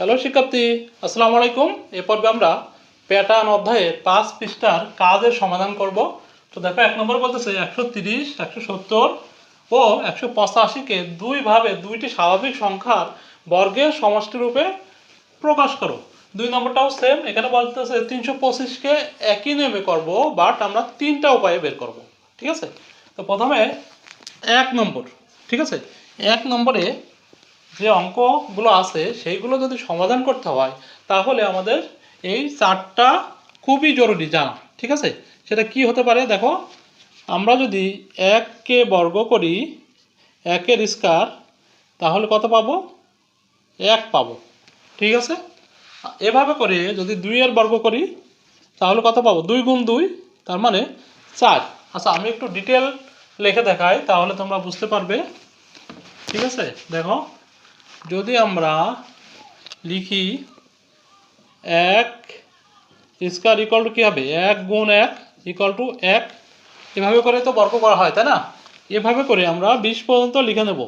Hello শিক্ষার্থী, আসসালামু আলাইকুম। এ পর্বে আমরা প্যাটার্ন অধ্যায়ে পাঁচ পৃষ্ঠার কাজের সমাধান করব। তো দেখো, এক নম্বর বলতেছে একশো তিরিশ, একশো সত্তর ও একশো পঁচাশিকে দুইভাবে দুইটি স্বাভাবিক সংখ্যার বর্গের সমষ্টি রূপে প্রকাশ করো। দুই নম্বরটাও সেম এখানে বলতেছে তিনশো পঁচিশকে একই নিয়মে করব বাট আমরা তিনটা উপায়ে বের করব। ঠিক আছে? তো প্রথমে এক নম্বর, ঠিক আছে? এক নম্বরে যে অঙ্কগুলো আছে, সেইগুলো যদি সমাধান করতে হয়, তাহলে আমাদের এই চারটা খুবই জরুরি জানা, ঠিক আছে? সেটা কি হতে পারে? দেখো, আমরা যদি এককে বর্গ করি, একের স্কার তাহলে কত পাবো? এক পাবো, ঠিক আছে? এভাবে করে যদি দুইয়ের বর্গ করি, তাহলে কত পাবো? দুই গুণ দুই, তার মানে চার। আচ্ছা আমি একটু ডিটেল লিখে দেখাই, তাহলে তোমরা বুঝতে পারবে, ঠিক আছে? দেখো যদি আমরা লিখি এক স্কোয়ার ইকুয়াল টু কী হবে? এক গুণ এক ইকুয়াল টু এক। এভাবে করে তো বর্গ করা হয়, তাই না? এভাবে করে আমরা বিশ পর্যন্ত লিখে নেব।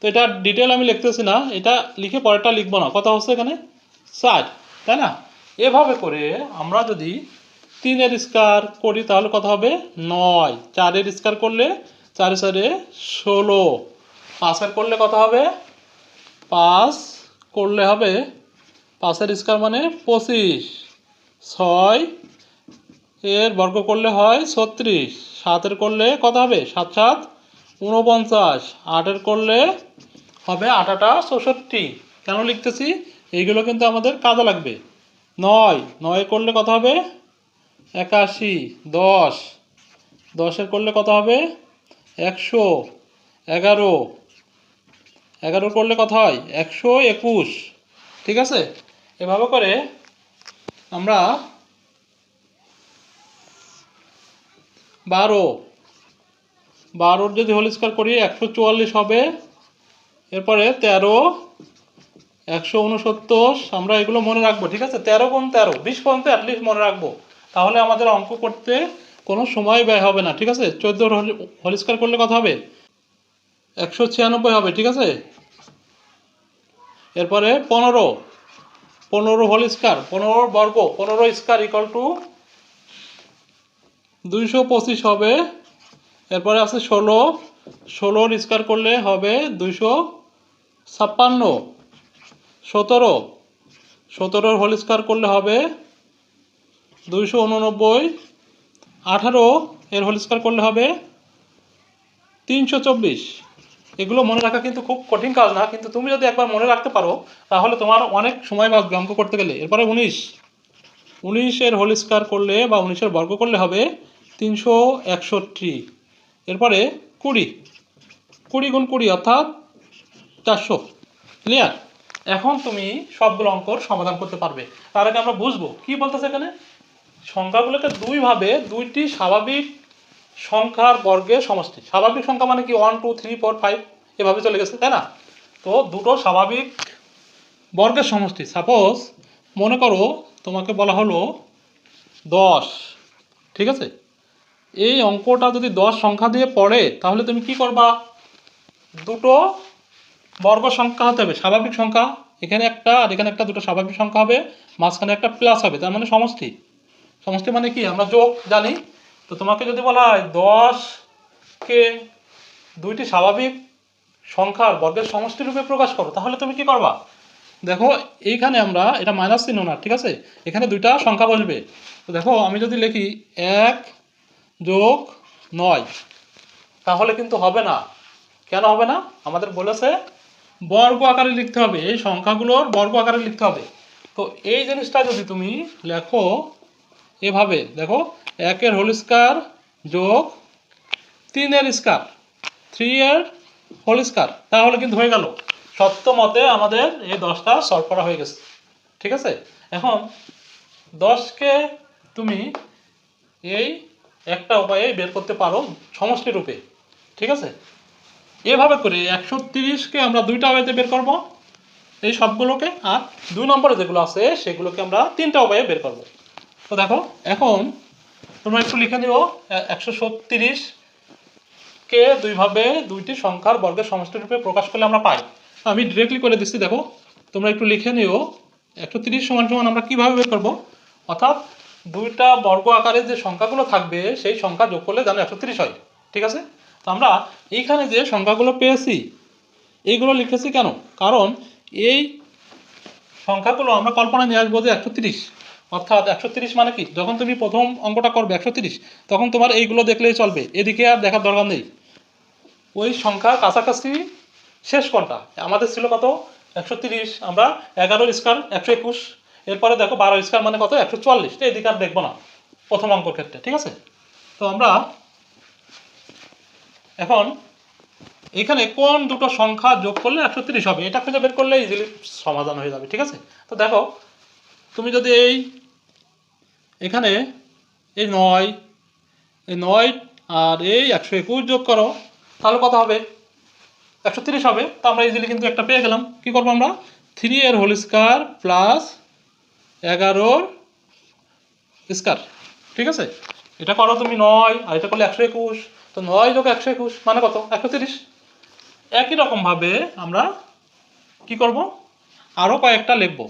তো এটা ডিটেল আমি লিখতেছি না, এটা লিখে পরেরটা লিখব না। কথা হচ্ছে এখানে? ষাট, তাই না? এভাবে করে আমরা যদি তিনের স্কোয়ার করি, তাহলে কত হবে? নয়। চারের স্কোয়ার করলে চারে চারে ষোলো। পাঁচের করলে কত হবে? পাঁচ করলে হবে পাঁচের স্কোয়ার মানে পঁচিশ। ছয় এর বর্গ করলে হয় ছত্রিশ। সাতের করলে কত হবে? সাত সাত, উনপঞ্চাশ। আটের করলে হবে আটাটা চৌষট্টি। কেন লিখতেছি? এইগুলো কিন্তু আমাদের কাজে লাগবে। নয় নয় করলে কত হবে? একাশি, দশ। দশের করলে কত হবে? একশো, এগারো। এগারো করলে কত হয়? একশো একুশ। ঠিক আছে? এভাবে করে আমরা বারো। বারোর যদি হোল করি, একশো চুয়াল্লিশ হবে। এরপরে তেরো, একশো উনসত্তর আমরা এগুলো মনে রাখব, ঠিক আছে? তেরো গুণ তেরো, বিশ পর্যন্ত অ্যাটলিস্ট মনে রাখব। তাহলে আমাদের অঙ্ক করতে কোনো সময় ব্যয় হবে না, ঠিক আছে? চোদ্দোর হোল স্কোয়ার করলে কত হবে? একশো ছিয়ানব্বই হবে, ঠিক আছে? এরপরে পনেরো। পনেরো হোল স্কোয়ার পনেরো বর্গ, পনেরো স্কোয়ার ইকাল টু দুইশো পঁচিশ হবে। এরপরে আছে ষোলো। ষোলোর স্কোয়ার করলে হবে দুইশো ছাপ্পান্ন। সতেরো। সতেরোর হোল স্কোয়ার করলে হবে দুইশো উননব্বই। আঠারো এর হোল স্কোয়ার করলে হবে তিনশো চব্বিশ। এগুলো মনে রাখা কিন্তু খুব কঠিন কাজ না, কিন্তু তুমি যদি একবার মনে রাখতে পারো, তাহলে তোমার অনেক সময় বাঁচবে অঙ্ক করতে গেলে, এরপরে উনিশ। উনিশের হোল স্কোয়ার করলে বা উনিশের বর্গ করলে হবে তিনশো একষট্টি। এরপরে কুড়ি। কুড়ি গুণ কুড়ি অর্থাৎ চারশো। ক্লিয়ার এখন তুমি সবগুলো অঙ্কর সমাধান করতে পারবে। তার আগে আমরা বুঝব, কি বলতেছে এখানে? সংখ্যাগুলোকে দুইভাবে, দুইটি স্বাভাবিক সংখ্যার বর্গের সমষ্টি। স্বাভাবিক সংখ্যা মানে কি? One two three four five এভাবে চলে গেছে, তাই না? তো দুটো স্বাভাবিক বর্গের সমষ্টি। সাপোজ মনে করো তোমাকে বলা হলো দশ, ঠিক আছে? এই অঙ্কটা যদি দশ সংখ্যা দিয়ে পড়ে, তাহলে তুমি কি করবা? দুটো বর্গ সংখ্যা হতে হবে, স্বাভাবিক সংখ্যা। এখানে একটা আর এখানে একটা, দুটো স্বাভাবিক সংখ্যা হবে, মাঝখানে একটা প্লাস হবে, তার মানে সমষ্টি। সমষ্টি মানে কি? আমরা যোগ জানি। তো তোমাকে যদি বলা হয় দশকে দুইটি স্বাভাবিক সংখ্যার বর্গের সমষ্টি রূপে প্রকাশ করো, তাহলে তুমি কি করবা? দেখো, এইখানে আমরা, এটা মাইনাস চিহ্ন না, ঠিক আছে? এখানে দুইটা সংখ্যা বসবে। তো দেখো, আমি যদি লিখি এক যোগ নয়, তাহলে কিন্তু হবে না। কেন হবে না? আমাদের বলেছে বর্গ আকারে লিখতে হবে, এই সংখ্যাগুলোর বর্গ আকারে লিখতে হবে। তো এই জিনিসটা যদি তুমি লেখো এভাবে, দেখো একের হোল স্কোয়ার যোগ তিনের স্কোয়ার থ্রি এর হোল স্কোয়ার। তাহলে কিন্তু হয়ে গেল। সত্য মতে আমাদের এই দশটা সলভ করা হয়ে গেছে। ঠিক আছে? এখন দশকে তুমি এই একটা উপায়ে বের করতে পারো সমষ্টি রূপে। ঠিক আছে? এভাবে করে একশো তিরিশকে আমরা দুইটা উপায়তে বের করব। এই সবগুলোকে আর দুই নম্বরে যেগুলো আছে সেগুলোকে আমরা তিনটা উপায়ে বের করব। তো দেখো, এখন তোমরা একটু লিখে নিও একশো ছত্রিশ কে দুইভাবে দুইটি সংখ্যার বর্গের সমষ্টি রূপে প্রকাশ করলে আমরা পাই। আমি ডিরেক্টলি করে দিচ্ছি, দেখো। তোমরা একটু লিখে নিও। একশো তিরিশ সমান সমান আমরা কীভাবে বের করব? অর্থাৎ দুইটা বর্গ আকারের যে সংখ্যাগুলো থাকবে, সেই সংখ্যা যোগ করলে যেন একশো তিরিশ হয়। ঠিক আছে? তো আমরা এইখানে যে সংখ্যাগুলো পেয়েছি, এইগুলো লিখেছি কেন? কারণ এই সংখ্যাগুলো আমরা কল্পনা নিয়ে আসব যে একশো তিরিশ। অর্থাৎ একশো মানে কি? যখন তুমি প্রথম অঙ্কটা করবে একশো তখন তোমার এইগুলো দেখলেই চলবে। এদিকে আর দেখার দরকার নেই। ওই সংখ্যা কাছাকাছি শেষ কোনটা আমাদের ছিল কত? একশো আমরা এগারো স্কোয়ার একশো একুশ। এরপরে দেখো বারো স্কোয়ার মানে কত? একশো চুয়াল্লিশ। এদিকে আর দেখব না প্রথম অঙ্কর ক্ষেত্রে, ঠিক আছে? তো আমরা এখন এখানে কোন দুটো সংখ্যা যোগ করলে একশো হবে? এটা খুঁজে বের করলে ইজিলি সমাধান হয়ে যাবে, ঠিক আছে? তো দেখো, তুমি যদি এই এখানে এই নয় এই নয় আর এই একশো একুশ যোগ করো, তাহলে কত হবে? একশো তিরিশ হবে। তো আমরা ইজিলি কিন্তু একটা পেয়ে গেলাম। কি করব আমরা? থ্রি এর হোল স্কোয়ার প্লাস এগারোর স্কোয়ার ঠিক আছে? এটা করো তুমি নয়, আর এটা করলে একশো একুশ। তো নয় যোগ একশো একুশ মানে কত? একশো তিরিশ। একই রকমভাবে আমরা কি করব? আরও কয়েকটা লিখব।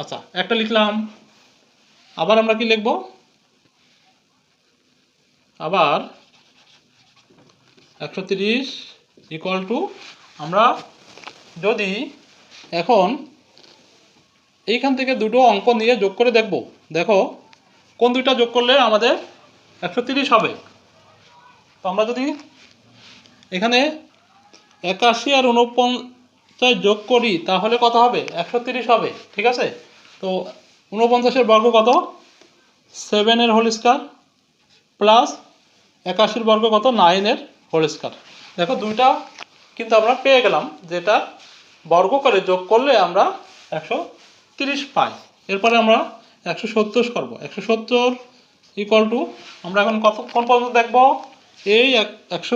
আচ্ছা একটা লিখলাম। আবার আমরা কি লিখব? আবার একশো তিরিশ ইকুয়াল টু আমরা যদি এখন এইখান থেকে দুটো অঙ্ক নিয়ে যোগ করে দেখব। দেখো, কোন দুইটা যোগ করলে আমাদের একশো তিরিশ হবে? তো আমরা যদি এখানে একাশি আর উনপঞ্চাশ যোগ করি, তাহলে কত হবে? একশো তিরিশ হবে, ঠিক আছে? তো উনপঞ্চাশের বর্গ কত? সেভেনের হোল প্লাস একাশির বর্গ কত? নাইনের হোল দেখো দুইটা কিন্তু আমরা পেয়ে গেলাম, যেটা বর্গ করে যোগ করলে আমরা একশো তিরিশ পাই। এরপরে আমরা একশো সত্তর করব। একশো সত্তর ইকুয়াল টু আমরা এখন কত কোন পর্যন্ত দেখব? এই এক একশো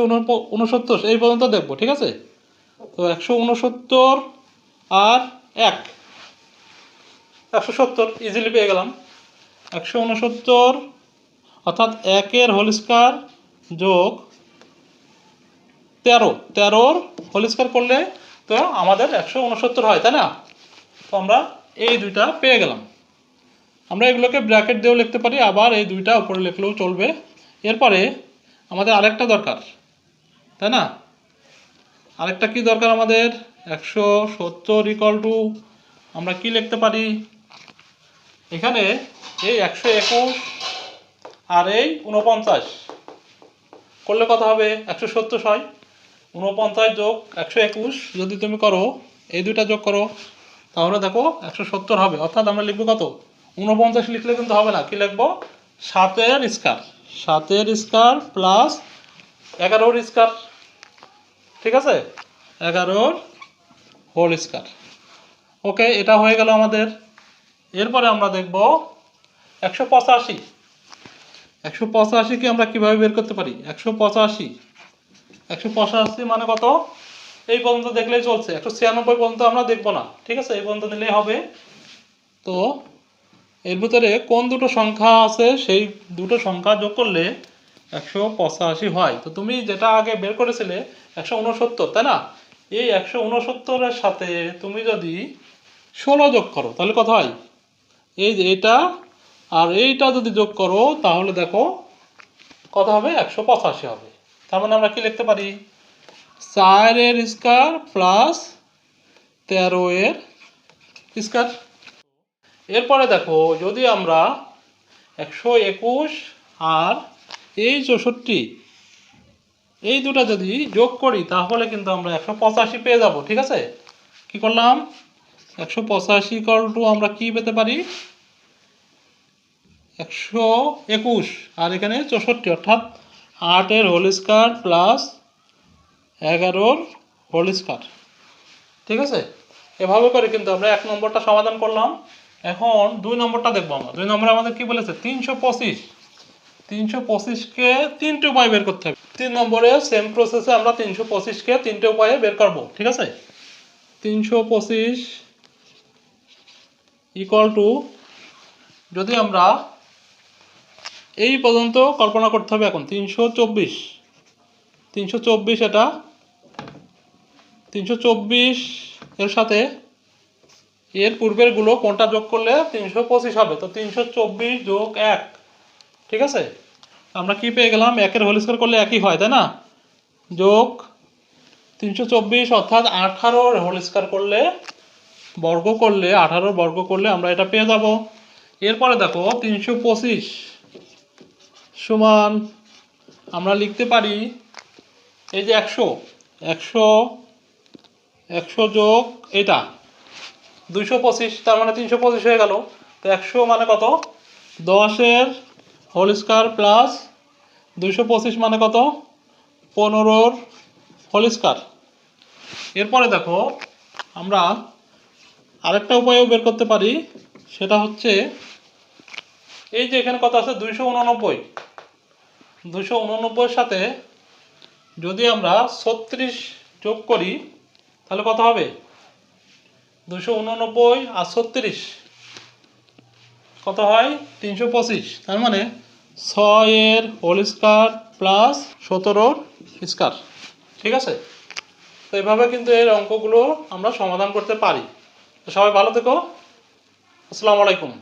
উনসত্তর, এই পর্যন্ত দেখব, ঠিক আছে? তো একশো উনসত্তর আর এক। একশো সত্তর ইজিলি পেয়ে গেলাম। একশো উনসত্তর, অর্থাৎ একের হোল স্কোয়ার যোগ তেরো। তেরোর হোল স্কোয়ার করলে তো আমাদের একশো উনসত্তর হয়, তাই না? তো আমরা এই দুইটা পেয়ে গেলাম। আমরা এগুলোকে ব্র্যাকেট দিয়েও লিখতে পারি, আবার এই দুইটা উপরে লিখলেও চলবে। এরপরে আমাদের আরেকটা দরকার, তাই না? আরেকটা কি দরকার আমাদের? একশো সত্তর ইকল টু আমরা কি লিখতে পারি? এখানে এই একশো একুশ আর এই উনপঞ্চাশ করলে কত হবে? একশো সত্তর হয় উনপঞ্চাশ যোগ একশো একুশ যদি তুমি করো, এই দুইটা যোগ করো, তাহলে দেখো একশো সত্তর হবে। অর্থাৎ আমরা লিখব কত? উনপঞ্চাশ লিখলে কিন্তু হবে না। কি লিখব? সাতের স্কার সাতের স্কার প্লাস এগারোর স্কার ঠিক আছে? এগারোর হোল স্কার ওকে, এটা হয়ে গেল আমাদের এরপরে আমরা দেখব একশো পঁচাশি। একশো পঁচাশিকে আমরা কীভাবে বের করতে পারি? একশো পঁচাশি। একশো পঁচাশি মানে কত? এই পর্যন্ত দেখলেই চলছে। একশো ছিয়ানব্বই পর্যন্ত আমরা দেখব না। ঠিক আছে? এই পর্যন্ত নিলেই হবে। তো, এর ভিতরে কোন দুটো সংখ্যা আছে, সেই দুটো সংখ্যা যোগ করলে একশো পঁচাশি হয়। তো তুমি যেটা আগে বের করেছিলে, একশো উনসত্তর, তাই না? এই একশো উনসত্তরের সাথে তুমি যদি ষোলো যোগ করো, তাহলে কত হয়? এই যে এটা, আর এইটা যদি যোগ করো, তাহলে দেখো, কত হবে? একশো পঁচাশি হবে। তার মানে আমরা কি লিখতে পারি? চারের স্কোয়ার প্লাস তেরো এর স্কোয়ার। এরপরে দেখো, যদি আমরা একশো একুশ আর এই চৌষট্টি, এই দুটো যদি যোগ করি, তাহলে কিন্তু আমরা একশো পঁচাশি পেয়ে যাব, ঠিক আছে? কি করলাম? একশো পঁচাশি কল টু, আমরা কি পেতে পারি? একশো একুশ, আর এখানে চৌষট্টি, অর্থাৎ আটের হোল স্কোয়ার প্লাস এগারোর হোল স্কোয়ার। ঠিক আছে? এভাবে করে কিন্তু আমরা এক নম্বরটা সমাধান করলাম। এখন দুই নম্বরটা দেখব আমরা। দুই নম্বরে আমাদের কি বলেছে? তিনশো পঁচিশ। তিনশো পঁচিশকে তিনটে উপায় বের করতে হবে। তিন নম্বরে সেম প্রসেসে আমরা তিনশো পঁচিশকে তিনটে উপায়ে বের করব। ঠিক আছে? তিনশো পঁচিশ ইকুয়াল টু যদি আমরা এই পর্যন্ত কল্পনা করতে হবে এখন, তিনশো চব্বিশ। তিনশো চব্বিশ এটা, তিনশো চব্বিশ এর সাথে এর পূর্বেরগুলো কোনটা যোগ করলে তিনশো পঁচিশ হবে? তো তিনশো চব্বিশ যোগ এক, ঠিক আছে? আমরা কি পেয়ে গেলাম? একের হোল করলে একই হয়, তাই না? যোগ তিনশো চব্বিশ অর্থাৎ আঠারোর হোল করলে বর্গ করলে, আঠারো বর্গ করলে আমরা এটা পেয়ে যাব। এরপরে দেখো, তিনশো পঁচিশ সমান আমরা লিখতে পারি এই যে একশো। একশো একশো যোগ এটা। দুইশো পঁচিশ, তার মানে তিনশো পঁচিশ হয়ে গেল। তো একশো মানে কত? দশের হোল স্কোয়ার প্লাস দুইশো পঁচিশ মানে কত? পনেরোর হোল স্কোয়ার। এরপরে দেখো, আমরা আরেকটা উপায়ও বের করতে পারি, সেটা হচ্ছে এই যে এখানে কত আছে দুইশো উননব্বই। দুশো উননব্বইয়ের সাথে যদি আমরা ছত্রিশ যোগ করি, তাহলে কত হবে? দুশো উননব্বই আর ছত্রিশ কত হয়? তিনশো পঁচিশ। তার মানে ছয়ের হোল স্কোয়ার প্লাস সতেরোর স্কোয়ার ঠিক আছে? তো এভাবে কিন্তু এর অঙ্কগুলো আমরা সমাধান করতে পারি। সবাই ভালো থেকো। আসসালামু আলাইকুম।